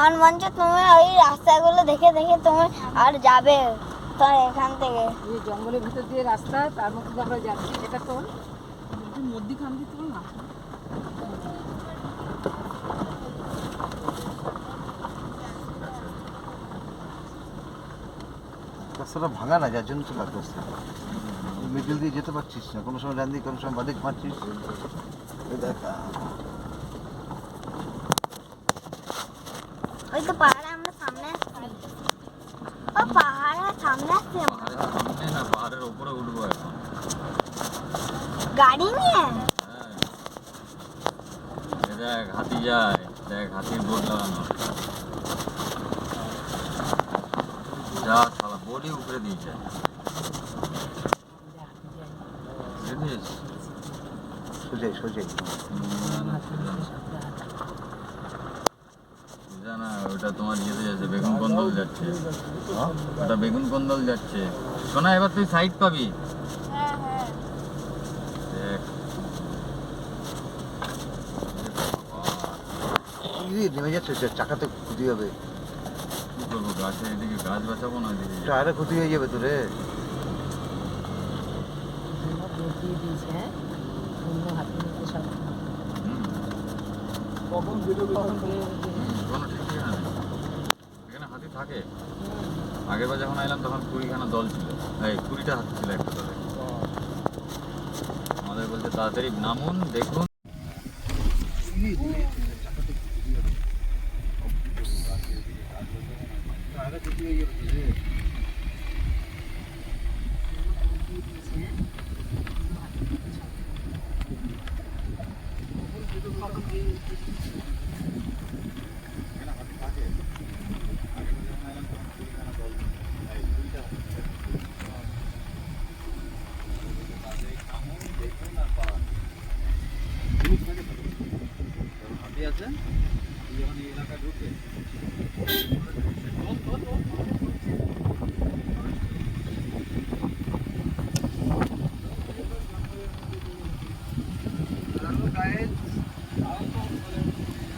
আমার মনে হচ্ছে তুমি ওই রাস্তাগুলো দেখে দেখে তুমি আর যাবে তো এখান থেকে। এই জঙ্গলের ভিতর দিয়ে রাস্তা তার মধ্যে আমরা যাচ্ছি। এটা তোল তুই মধ্যিখান দিয়ে তোল না। রাস্তাটা ভাঙা না যার জন্য তো লাগতেছে মিডিল দিয়ে যেতে পারছিস না। কোনো সময় ডান দিকে কোনো সময় বাদিক মারছিস। দেখ ওই তো পাহাড়ে আমরা সামনে আসছি ও পাহাড়ের সামনে আসছি পাহাড়ের সামনে না পাহাড়ের উপরে উঠবো এখন গাড়ি নিয়ে হ্যাঁ দেখ হাতি যায় দেখ হাতির বোর্ড লাগানো যা শালা বোর্ডই উপরে দিয়েছে না না সোজা ওটা তোমার ইয়েতে যাচ্ছে বেগুন কন্দল যাচ্ছে? ওটা বেগুন কন্দল যাচ্ছে। শোনা এবার তুই সাইড পাবি। হ্যাঁ হ্যাঁ দেখ এই যে নেমে যাচ্ছে চাকাতে ক্ষতি হবে। কি করব গাছের এদিকে গাছ বাঁচাবো না এদিকে? টায়ারে ক্ষতি হয়ে যাবে তো রে বোট দিয়ে দিয়েছে অন্য হাতে নিতে সব হুম কখন কোনো ঠিক হাতি থাকে? আগের বার যখন আইলাম তখন কুড়িখানা দল ছিল। এই কুড়িটা হাত ছিল একটা দলে। আমাদের বলতে তাড়াতাড়ি নামুন, দেখুন ক্ষতি হয়ে যাবে তো রে হাতি আছে যখন এই এলাকায় ঢুকে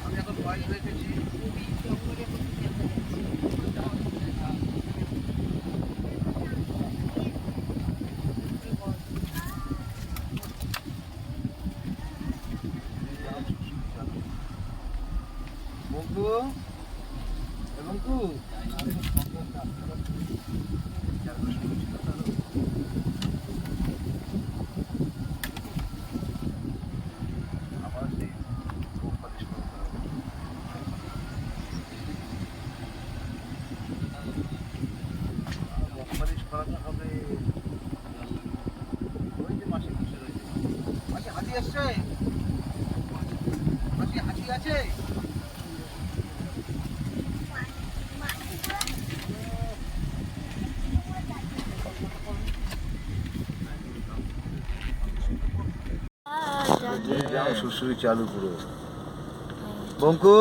আমি এখন বাইরে রেখেছি পালিশ করতে হবে। ওই যে মাসি বসে রয়েছে। মাসি হাতি আসছে মাসি হাতি আছে চালু পুরো বঙ্কু?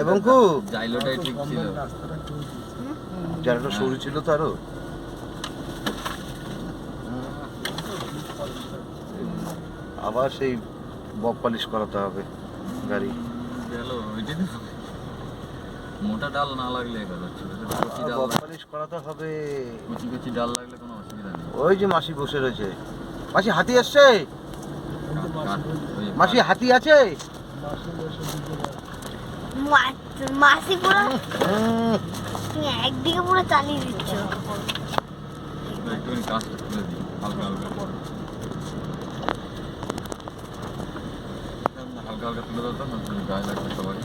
এ বঙ্কু? জাইলোটাই ঠিক ছিল। জায়গাটা সরু ছিল তো আরও। আবার সেই বক পালিশ করাতে হবে গাড়ি। মোটা ডাল না লাগলে বক পালিশ করাতে হবে। কচি কচি ডাল লাগলে কোনো অসুবিধা নেই। ওই যে মাসি বসে রয়েছে। মাসি হাতি আসছে মাসি হাতি আছে? মাসি পুরো তুমি একদিকে পুরো চালিয়ে দিচ্ছ। হালকা হালকা হালকা হালকা তুলে দিতাম না তুমি গায়ে লাগবে সবাই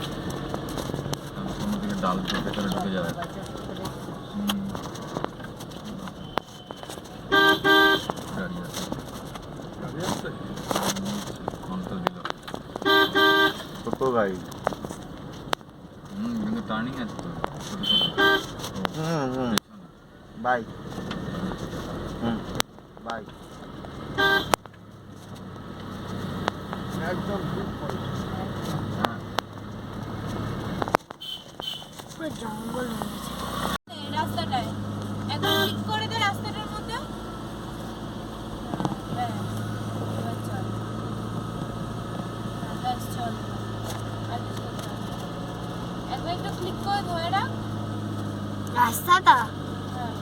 কোনো দিকে ডাল ঢুকে যাবে হুম। গাড়ি আছে কন্ট্রোল দিল ছোট গাড়ি হুম কিন্তু টার্নিং আছে তো ছোটো ছোটো হুম হুম বাই হুম বাই একদম হ্যাঁ পুরো জঙ্গল হয়ে গেছে এই রাস্তাটায় একদম ঠিক করে দে রাস্তাটার মধ্যে হ্যাঁ, ব্যাস, এবার চল। হ্যাঁ, ব্যাস, চল এবার। আর কিছু করতে হবে না। একবার একটু ক্লিক করে ধরে রাখ রাস্তাটা হ্যাঁ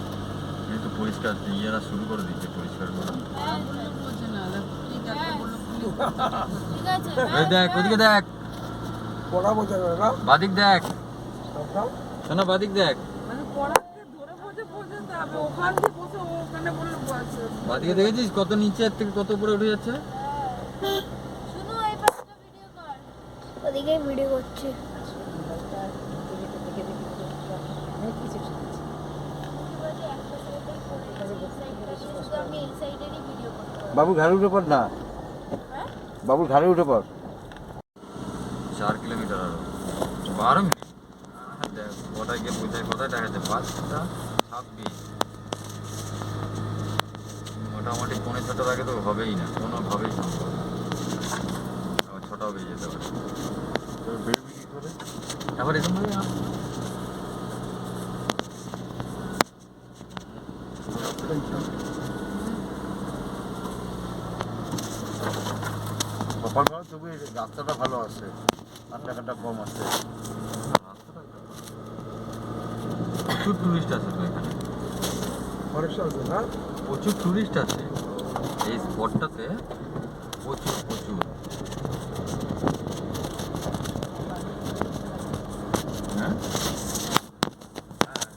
এই তো পরিষ্কার ইয়েরা শুরু করে দিচ্ছে পরিষ্কার করা দেখ। ওদিকে দেখ পড়া বোঝা না বাদিক দেখ শোনা বাদিক দেখ মানে বাদিকে দেখেছিস কত নিচে থেকে কত উপরে উঠে যাচ্ছে। শুনু এই পাশটা ভিডিও কর ওদিকে ভিডিও করছে একেবারে একটা সাইডেই পড়ে আছে এই সাইডটা শুধু আমি এই সাইডেরই বাবুর ঘাড়ে উঠে পড় না। হ্যাঁ বাবুর ঘাড়ে উঠে পড়। চার কিলোমিটার আরও। বারো মিনিট? কোথায় গিয়ে পৌঁছায় কোথায় দেখা যাচ্ছে পাঁচটা ছাব্বিশ। মোটামুটি পনেরো ছটার আগে তো হবেই না। কোনো কোনোভাবেই সম্ভব ছটাও বেজে যেতে পারে। তোর বেরোবি কি করে এরকম আস। তবু রাস্তাটা ভালো আছে। আর টাকাটা কম আছে। প্রচুর টুরিস্ট আছে তো এখানে। না প্রচুর টুরিস্ট আছে। এই স্পটটাতে প্রচুর প্রচুর। হ্যাঁ? হ্যাঁ,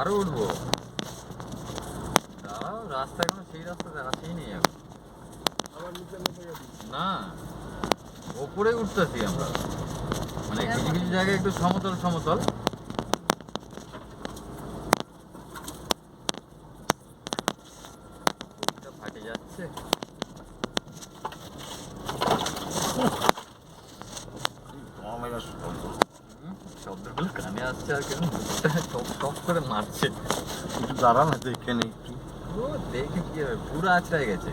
আরও উঠবো দাঁড়াও রাস্তা এখনও সেই রাস্তাতে আসেই নেই এখন আবার নিচে নেমে যাবি না ওপরে উঠতেছি আমরা মানে কিছু কিছু জায়গায় একটু সমতল সমতল। ফাটে যাচ্ছে। শব্দগুলো কানে আসছে আর কেন? টপ টপ করে মারছে। একটু দাঁড়া না তো এখানে একটু দেখে কি হবে? পুরো আছড়াই গেছে।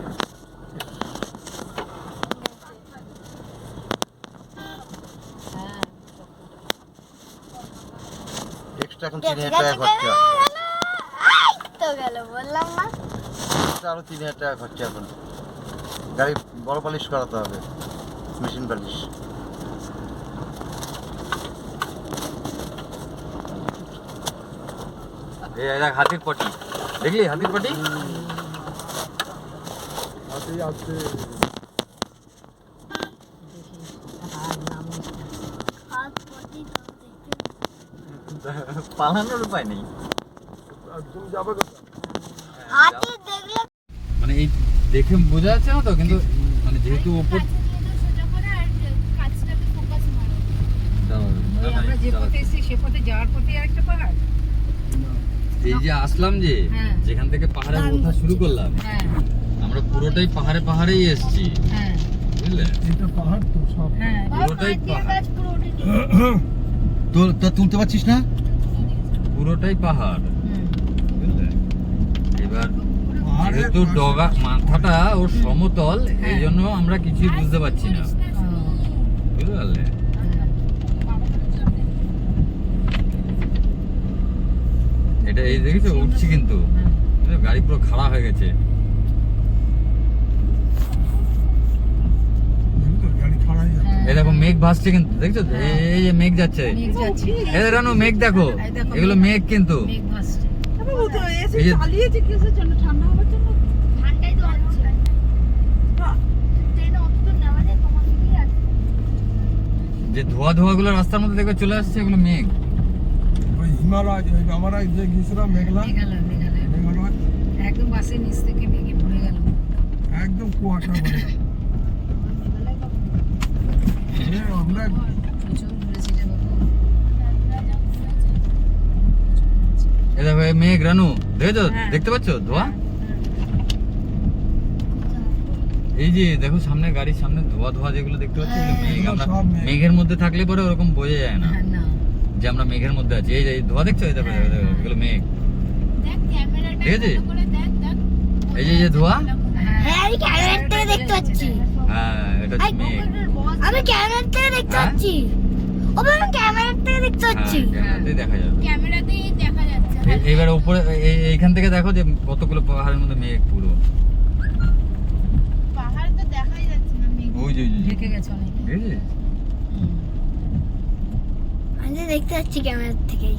এখন তিন হাজার টাকা খরচা। তো গেল বললাম না extra আরও তিন হাজার টাকা খরচা এখন। গাড়ি বড় পালিশ করাতে হবে মেশিন পালিশ। এই দেখ হাতির পটি। দেখলি হাতির পটি? হাতেই আছে হাত পটি তো দেখতে পালানোর উপায় নেই। তুমি যাবে কোথায় হাতি দেখলে মানে এই দেখে বোঝা যাচ্ছে না তো কিন্তু মানে যেহেতু ওপর এই যে আসলাম যে হ্যাঁ। যেখান থেকে পাহাড়ে ওঠা শুরু করলাম হ্যাঁ। আমরা পুরোটাই পাহাড়ে পাহাড়েই এসেছি। হ্যাঁ। বুঝলে? এটা পাহাড় তো সব। হ্যাঁ। পুরোটাই পাহাড়। তো তুলতে পারছিস না? পুরোটাই পাহাড়। এবার যেহেতু ডগা, মাথাটা ওর সমতল, এই জন্য আমরা কিছুই বুঝতে পারছি না। বুঝতে পারলে। এটা এই দেখেছ? উঠছি কিন্তু। গাড়ি পুরো খারাপ হয়ে গেছে দেখি তো, গাড়ি হ্যাঁ। দেখো মেঘ ভাসছে কিন্তু দেখছ? এই- এই যে মেঘ যাচ্ছে। মেঘ এই রানু মেঘ দেখো। এগুলো মেঘ কিন্তু। মেঘ ভাসছে। এই যে ধোয়া ধোয়া গুলো রাস্তার মধ্যে দেখবে চলে আসছে এগুলো মেঘ। ওই হিমালয় আমরা যে গিয়েছিলাম মেঘলা। একদম বাসের নিচ থেকে মেঘে ভরে গেল। একদম কুয়াশা ভরে গেল। এ, আমরা প্রচুর ঘুরেছি রে বাবু এই মেঘ রানু দেখেছ হ্যাঁ। দেখতে পাচ্ছো ধোয়া এই যে দেখো সামনে গাড়ির সামনে ধোয়া ধোয়া যেগুলো দেখতে পাচ্ছি মেঘ আমরা মেঘের মধ্যে থাকলে পরে ওরকম বোঝা যায় না হ্যাঁ, যে আমরা মেঘের মধ্যে আছি এই যে ধোয়া দেখছ এই দেখো এগুলো মেঘ ঠিক আছে? এই যে ধোয়া হ্যাঁ হ্যাঁ এটা হচ্ছে মেঘ আমি ক্যামেরার থেকে দেখতে হ্যাঁ? পাচ্ছি। ও বাবা, আমি ক্যামেরার থেকে দেখতে হ্যাঁ পাচ্ছি। ক্যামেরাতেই দেখা যাবে। ক্যামেরাতেই দেখা যাচ্ছে। এ- উপরে এইখান থেকে দেখো যে কতগুলো পাহাড়ের মধ্যে মেঘ পুরো। পাহাড় তো দেখাই যাচ্ছে না মেঘ। ওই যে ওই যে, ওই যে। ঢেকে গেছে অনেক। ঠিক দেখতে পাচ্ছি ক্যামেরার থেকেই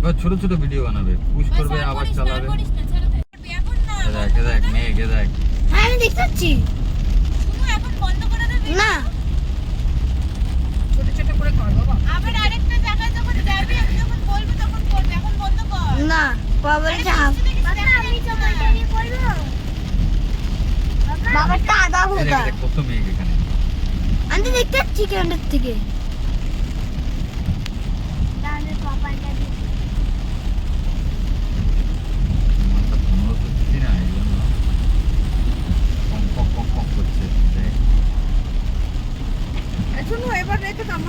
এবার ছোট ছোট ভিডিও বানাবে। পুশ করবে আবার চালাবে। দেখ দেখ মেঘ দেখ। হ্যাঁ আমি দেখতে পাচ্ছি শুধু এখন বন্ধ করে দেবে না? ছোট ছোট করে কর বাবা। আবার আরেকটা জায়গায় যখন যাবি আমি যখন বলব তখন করবে এখন বন্ধ কর। না বাবা বলছে আমি তো বলতে করব বাবারটা আধা এ দেখ, ভোতা দেখ কত মেঘ এখানে। আমি দেখতে পাচ্ছি থেকে তাহলে পাপাটা দিতে ਤੁਹਾਨੂੰ ਇਹ ਵਾਰ ਇਹ ਤਾਂ ਕੰਮ